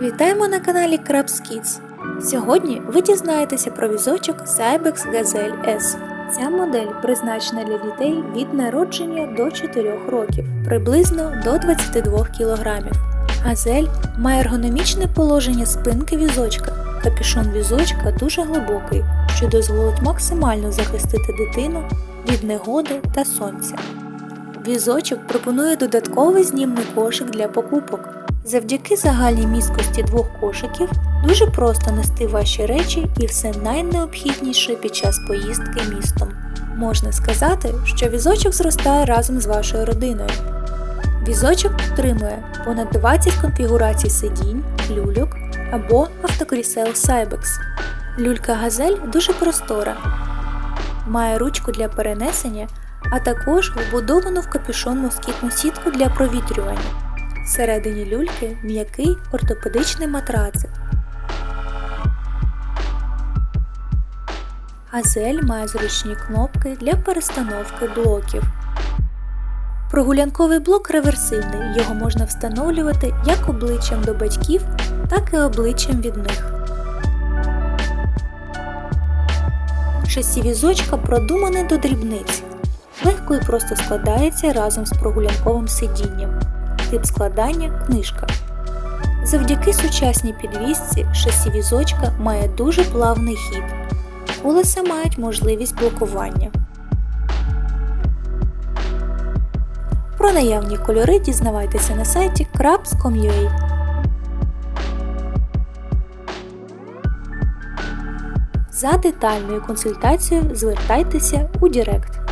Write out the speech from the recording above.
Вітаємо на каналі Krabs Kids. Сьогодні ви дізнаєтеся про візочок Cybex Gazelle S. Ця модель призначена для дітей від народження до 4 років, приблизно до 22 кг. Газель має ергономічне положення спинки візочка. Капюшон візочка дуже глибокий, що дозволить максимально захистити дитину від негоди та сонця. Візочок пропонує додатковий знімний кошик для покупок. Завдяки загальній місткості двох кошиків дуже просто нести ваші речі і все найнеобхідніше під час поїздки містом. Можна сказати, що візочок зростає разом з вашою родиною. Візочок підтримує понад 20 конфігурацій сидінь, люльок або автокрісел Cybex. Люлька газель дуже простора, має ручку для перенесення, а також вбудовану в капюшон москітну сітку для провітрювання. Всередині люльки м'який ортопедичний матрацик. Газель має зручні кнопки для перестановки блоків. Прогулянковий блок реверсивний, його можна встановлювати як обличчям до батьків, так і обличчям від них. Шасі візочка продумане до дрібниць. Легко і просто складається разом з прогулянковим сидінням. Тип складання книжка. Завдяки сучасній підвісці шасі візочка має дуже плавний хід. Колеса мають можливість блокування. Про наявні кольори дізнавайтеся на сайті crabs.com.ua За детальною консультацією звертайтеся у Директ.